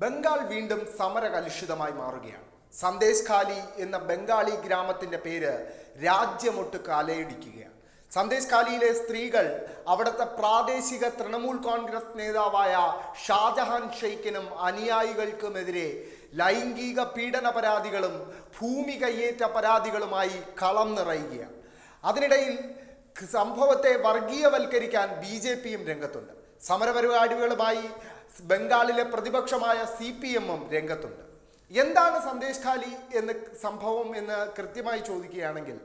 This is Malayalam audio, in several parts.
ബംഗാൾ വീണ്ടും സമരകലുഷിതമായി മാറുകയാണ്. സന്ദേശ് ഖാലി എന്ന ബംഗാളി ഗ്രാമത്തിന്റെ പേര് രാജ്യമൊട്ട് കാലയിടിക്കുകയാണ്. സന്ദേശ് ഖാലിയിലെ സ്ത്രീകൾ അവിടുത്തെ പ്രാദേശിക തൃണമൂൽ കോൺഗ്രസ് നേതാവായ ഷാജഹാൻ ഷെയ്ഖിനും അനുയായികൾക്കുമെതിരെ ലൈംഗിക പീഡന പരാതികളും ഭൂമി കയ്യേറ്റ പരാതികളുമായി കളം നിറയുകയാണ്. അതിനിടയിൽ സംഭവത്തെ വർഗീയവൽക്കരിക്കാൻ ബി ജെ പിയും രംഗത്തുണ്ട്. സമരപരിപാടികളുമായി ബംഗാളിലെ പ്രതിപക്ഷമായ സി പി എമ്മും രംഗത്തുണ്ട്. എന്താണ് സന്ദേശ് ഖാലി എന്ന സംഭവം എന്ന് കൃത്യമായി ചോദിക്കുകയാണെങ്കിൽ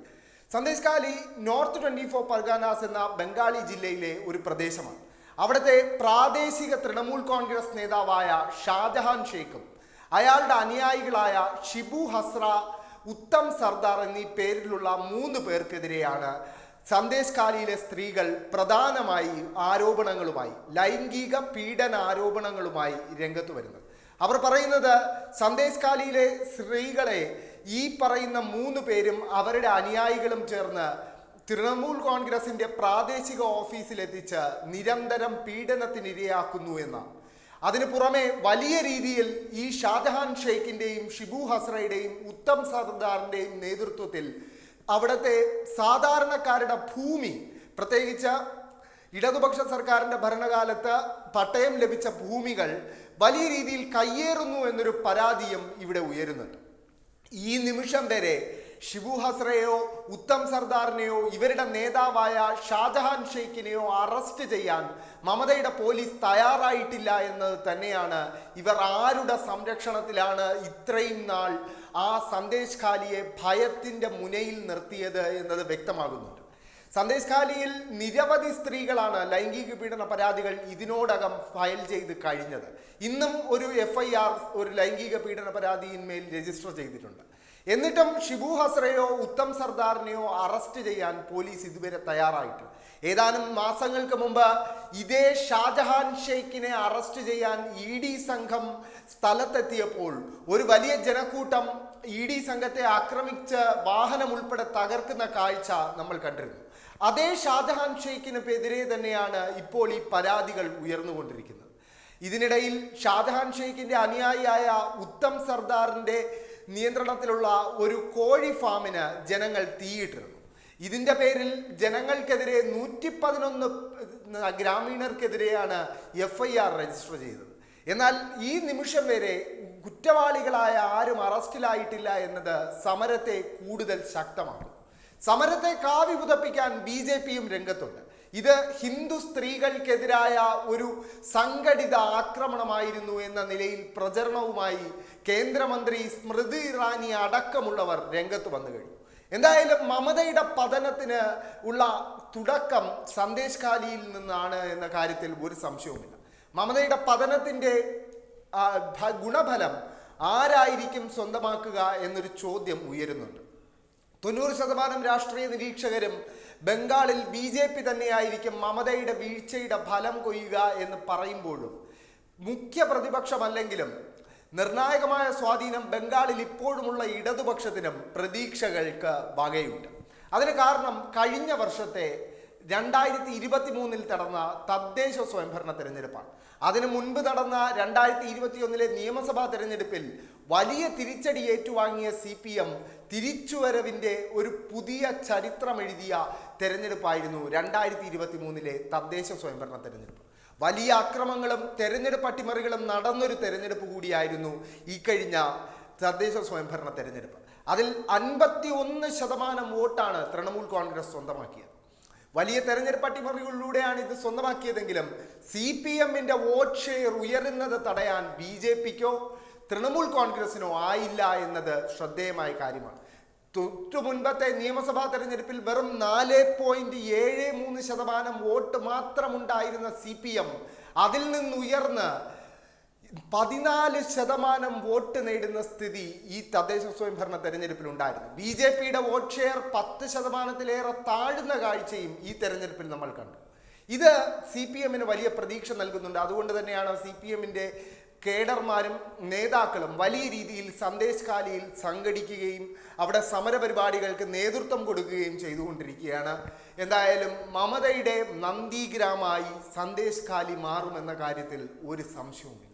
Sandeshkhali North twenty four Parganas എന്ന ബംഗാളി ജില്ലയിലെ ഒരു പ്രദേശമാണ്. അവിടുത്തെ പ്രാദേശിക തൃണമൂൽ കോൺഗ്രസ് നേതാവായ ഷാജഹാൻ ഷേഖും അയാളുടെ അനുയായികളായ ഷിബു ഹസ്ര ഉത്തം സർദാർ എന്നീ പേരിലുള്ള മൂന്ന് പേർക്കെതിരെയാണ് സന്ദേശ് ഖാലിയിലെ സ്ത്രീകൾ പ്രധാനമായി ആരോപണങ്ങളുമായി ലൈംഗിക പീഡന ആരോപണങ്ങളുമായി രംഗത്ത് വരുന്നത്. അവർ പറയുന്നത് സന്ദേശ് ഖാലിയിലെ സ്ത്രീകളെ ഈ പറയുന്ന മൂന്ന് പേരും അവരുടെ അനുയായികളും ചേർന്ന് തൃണമൂൽ കോൺഗ്രസിന്റെ പ്രാദേശിക ഓഫീസിലെത്തിച്ച് നിരന്തരം പീഡനത്തിനിരയാക്കുന്നു എന്നാണ്. അതിനു പുറമെ വലിയ രീതിയിൽ ഈ ഷാജഹാൻ ഷെയ്ഖിന്റെയും ഷിബു ഹസ്രയുടെയും ഉത്തം സർദാറിന്റെയും നേതൃത്വത്തിൽ അവിടുത്തെ സാധാരണക്കാരുടെ ഭൂമി പ്രത്യേകിച്ച് ഇടതുപക്ഷ സർക്കാരിന്റെ ഭരണകാലത്ത് പട്ടയം ലഭിച്ച ഭൂമികൾ വലിയ രീതിയിൽ കയ്യേറുന്നു എന്നൊരു പരാതിയും ഇവിടെ ഉയരുന്നുണ്ട്. ഈ നിമിഷം വരെ ഷിബു ഹസ്രയോ ഉത്തം സർദാറിനെയോ ഇവരുടെ നേതാവായ ഷാജഹാൻ ഷെയ്ഖിനെയോ അറസ്റ്റ് ചെയ്യാൻ മമതയുടെ പോലീസ് തയ്യാറായിട്ടില്ല എന്നത് തന്നെയാണ്. ഇവർ ആരുടെ സംരക്ഷണത്തിലാണ് ഇത്രയും നാൾ ആ സന്ദേശ് ഖാലിയെ ഭയത്തിന്റെ മുനയിൽ നിർത്തിയത് എന്നത് വ്യക്തമാകുന്നുണ്ട്. സന്ദേശ് ഖാലിയിൽ നിരവധി സ്ത്രീകളാണ് ലൈംഗിക പീഡന പരാതികൾ ഇതിനോടകം ഫയൽ ചെയ്ത് കഴിഞ്ഞത്. ഇന്നും ഒരു എഫ് ഒരു ലൈംഗിക പീഡന പരാതിയിന്മേൽ രജിസ്റ്റർ ചെയ്തിട്ടുണ്ട്. എന്നിട്ടും ഷിബു ഹസ്രയോ ഉത്തം സർദാറിനെയോ അറസ്റ്റ് ചെയ്യാൻ പോലീസ് ഇതുവരെ തയ്യാറായിട്ടില്ല ഏതാനും മാസങ്ങൾക്ക് മുമ്പ് ഇതേ ഷാജഹാൻ ഷെയ്ഖിനെ അറസ്റ്റ് ചെയ്യാൻ ഇ ഡി സംഘം സ്ഥലത്തെത്തിയപ്പോൾ ഒരു വലിയ ജനക്കൂട്ടം ഇ ഡി സംഘത്തെ ആക്രമിച്ച് വാഹനം ഉൾപ്പെടെ തകർക്കുന്ന കാഴ്ച നമ്മൾ കണ്ടിരുന്നു. അതേ ഷാജഹാൻ ഷെയ്ഖിനെതിരെ തന്നെയാണ് ഇപ്പോൾ ഈ പരാതികൾ ഉയർന്നുകൊണ്ടിരിക്കുന്നത്. ഇതിനിടയിൽ ഷാജഹാൻ ഷെയ്ഖിന്റെ അനുയായിയായ ഉത്തം സർദാറിന്റെ നിയന്ത്രണത്തിലുള്ള ഒരു കോഴി ഫാമിന് ജനങ്ങൾ തീയിട്ടിരുന്നു. ഇതിന്റെ പേരിൽ ജനങ്ങൾക്കെതിരെ നൂറ്റി പതിനൊന്ന് ഗ്രാമീണർക്കെതിരെയാണ് എഫ് ഐ ആർ രജിസ്റ്റർ ചെയ്തത്. എന്നാൽ ഈ നിമിഷം വരെ കുറ്റവാളികളായ ആരും അറസ്റ്റിലായിട്ടില്ല എന്നത് സമരത്തെ കൂടുതൽ ശക്തമാക്കും സമരത്തെ കാവി പുതപ്പിക്കാൻ ബി ജെ പിയും രംഗത്തുണ്ട്. ഇത് ഹിന്ദു സ്ത്രീകൾക്കെതിരായ ഒരു സംഘടിത ആക്രമണമായിരുന്നു എന്ന നിലയിൽ പ്രചരണവുമായി കേന്ദ്രമന്ത്രി സ്മൃതി ഇറാനി അടക്കമുള്ളവർ രംഗത്ത് വന്നു കഴിഞ്ഞു. എന്തായാലും മമതയുടെ പതനത്തിന് ഉള്ള തുടക്കം സന്ദേശ് ഖാലിയിൽ നിന്നാണ് എന്ന കാര്യത്തിൽ ഒരു സംശയവുമില്ല. മമതയുടെ പതനത്തിന്റെ ഗുണഫലം ആരായിരിക്കും സ്വന്തമാക്കുക എന്നൊരു ചോദ്യം ഉയരുന്നുണ്ട്. തൊണ്ണൂറ് ശതമാനം രാഷ്ട്രീയ നിരീക്ഷകരും ബംഗാളിൽ ബി ജെ പി തന്നെയായിരിക്കും മമതയുടെ വീഴ്ചയുടെ ഫലം കൊയ്യുക എന്ന് പറയുമ്പോഴും മുഖ്യ പ്രതിപക്ഷമല്ലെങ്കിലും നിർണായകമായ സ്വാധീനം ബംഗാളിൽ ഇപ്പോഴുമുള്ള ഇടതുപക്ഷത്തിനും പ്രതീക്ഷകൾക്ക് വകയുണ്ട്. അതിന് കാരണം കഴിഞ്ഞ വർഷത്തെ രണ്ടായിരത്തി ഇരുപത്തി മൂന്നിൽ നടന്ന തദ്ദേശ സ്വയംഭരണ തെരഞ്ഞെടുപ്പാണ്. അതിനു മുൻപ് നടന്ന രണ്ടായിരത്തി ഇരുപത്തിയൊന്നിലെ നിയമസഭാ തെരഞ്ഞെടുപ്പിൽ വലിയ തിരിച്ചടി ഏറ്റുവാങ്ങിയ സി പി എം തിരിച്ചുവരവിന്റെ ഒരു പുതിയ ചരിത്രമെഴുതിയ തെരഞ്ഞെടുപ്പായിരുന്നു രണ്ടായിരത്തി ഇരുപത്തി മൂന്നിലെ തദ്ദേശ സ്വയംഭരണ തെരഞ്ഞെടുപ്പ്. വലിയ അക്രമങ്ങളും തെരഞ്ഞെടുപ്പ് അട്ടിമറികളും നടന്നൊരു തെരഞ്ഞെടുപ്പ് കൂടിയായിരുന്നു ഈ കഴിഞ്ഞ തദ്ദേശ സ്വയംഭരണ തെരഞ്ഞെടുപ്പ്. അതിൽ അൻപത്തി ഒന്ന് ശതമാനം വോട്ടാണ് തൃണമൂൽ കോൺഗ്രസ് സ്വന്തമാക്കിയത്. വലിയ തെരഞ്ഞെടുപ്പ് അട്ടിമറികളിലൂടെയാണ് ഇത് സ്വന്തമാക്കിയതെങ്കിലും സി പി എമ്മിന്റെ വോട്ട് ഷെയർ ഉയരുന്നത് തടയാൻ ബി ജെ പിക്കോ തൃണമൂൽ കോൺഗ്രസിനോ ആയില്ല എന്നത് ശ്രദ്ധേയമായ കാര്യമാണ്. തൊട്ടു മുൻപത്തെ നിയമസഭാ തെരഞ്ഞെടുപ്പിൽ വെറും നാല് പോയിന്റ് ഏഴ് മൂന്ന് ശതമാനം വോട്ട് മാത്രമുണ്ടായിരുന്ന സി പി എം അതിൽ നിന്നുയർന്ന് പതിനാല് ശതമാനം വോട്ട് നേടുന്ന സ്ഥിതി ഈ തദ്ദേശ സ്വയംഭരണ തെരഞ്ഞെടുപ്പിൽ ഉണ്ടായിരുന്നു ബി ജെ പിയുടെ വോട്ട് ഷെയർ പത്ത് ശതമാനത്തിലേറെ താഴ്ന്ന കാഴ്ചയും ഈ തെരഞ്ഞെടുപ്പിൽ നമ്മൾ കണ്ടു. ഇത് സി പി എമ്മിന് വലിയ പ്രതീക്ഷ നൽകുന്നുണ്ട്. അതുകൊണ്ട് തന്നെയാണ് സി പി എമ്മിന്റെ കേഡർമാരും നേതാക്കളും വലിയ രീതിയിൽ സന്ദേശ് കാലിയിൽ സംഘടിക്കുകയും അവിടെ സമരപരിപാടികൾക്ക് നേതൃത്വം കൊടുക്കുകയും ചെയ്തുകൊണ്ടിരിക്കുകയാണ്. എന്തായാലും മമതയുടെ നന്ദിഗ്രാമായി സന്ദേശ് കാലി മാറുമെന്ന കാര്യത്തിൽ ഒരു സംശയവുമില്ല.